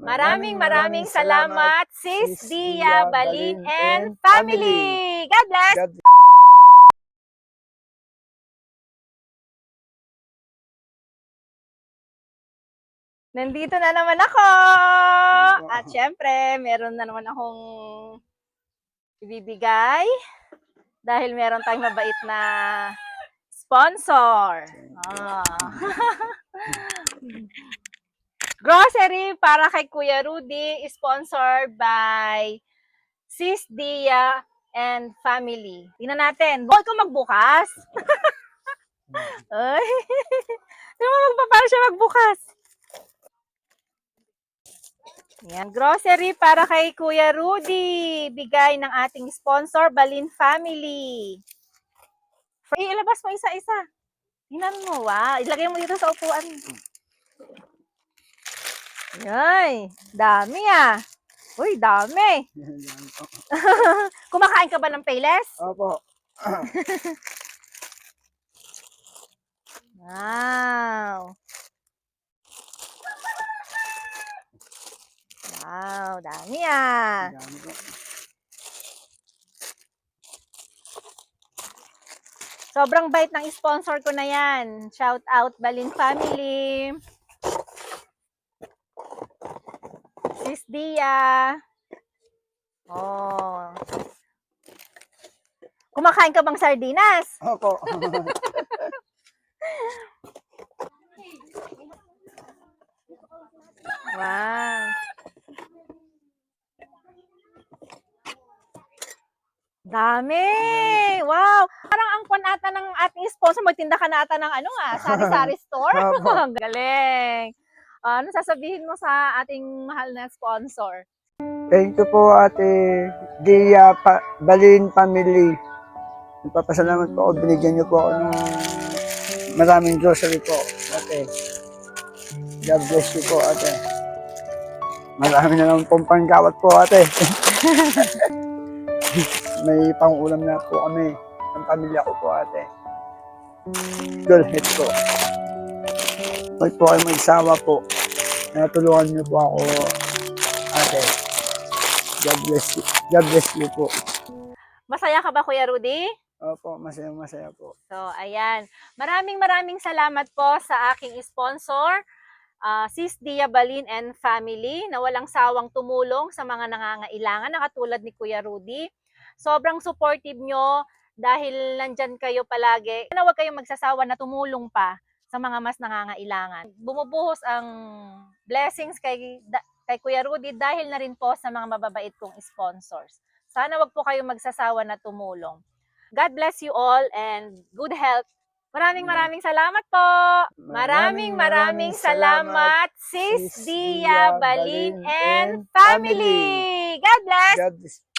Maraming maraming salamat, Sis Dia, Balin, and family. God bless! God Nandito na naman ako! At syempre, meron na naman akong ibibigay dahil meron tayong mabait na sponsor. Ah. Grocery para kay Kuya Rudy, sponsored by Sis Dia and family. Tingnan natin. Huwag ko magbukas. Ay. Tingnan mo magpa- paano siya magbukas. Yan, grocery para kay Kuya Rudy. Bigay ng ating sponsor, Balin Family. Ilabas mo isa-isa. Tingnan mo, wow. Ilagay mo dito sa upuan. Yay, dami ah. Uy, dami. Kumakain ka ba ng Payless? Opo. Wow. Wow, dami ah. Sobrang bait ng sponsor ko na yan. Shout out Balin Family. Sis Dia. Oh. Kumakain ka bang sardinas? Opo. Wow. Dami! Wow! Parang ang kwan ata ng ating sponsor, magtinda ka na ata ng ano nga, sari-sari store. Galing! Ah, ano sasabihin mo sa ating mahal na sponsor? Thank you po ate Dia pa, Balin Family. Nagpapasalamat po ako. Binigyan niyo po ako ng maraming grocery po. Ate. God bless you po ate. Marami na naman pong panggawat po ate. May pangulam na po kami. Ang pamilya ko po ate. Good head po. Huwag po kayo magsawa po. Natulungan niyo po ako ate. God bless you. God bless you po. Masaya ka ba, Kuya Rudy? Opo, masaya masaya po. So, ayan. Maraming maraming salamat po sa aking sponsor, ah, Sis Dia Balin and Family, na walang sawang tumulong sa mga nangangailangan na katulad ni Kuya Rudy. Sobrang supportive nyo dahil nandyan kayo palagi. Na huwag kayong magsasawa na tumulong pa sa mga mas nangangailangan. Bumubuhos ang blessings kay, da- kay Kuya Rudy dahil na rin po sa mga mababait kong sponsors. Sana wag po kayong magsasawa na tumulong. God bless you all and good health. Maraming maraming salamat po. Maraming maraming salamat, Sis Dia Balin and family. God bless. God bless.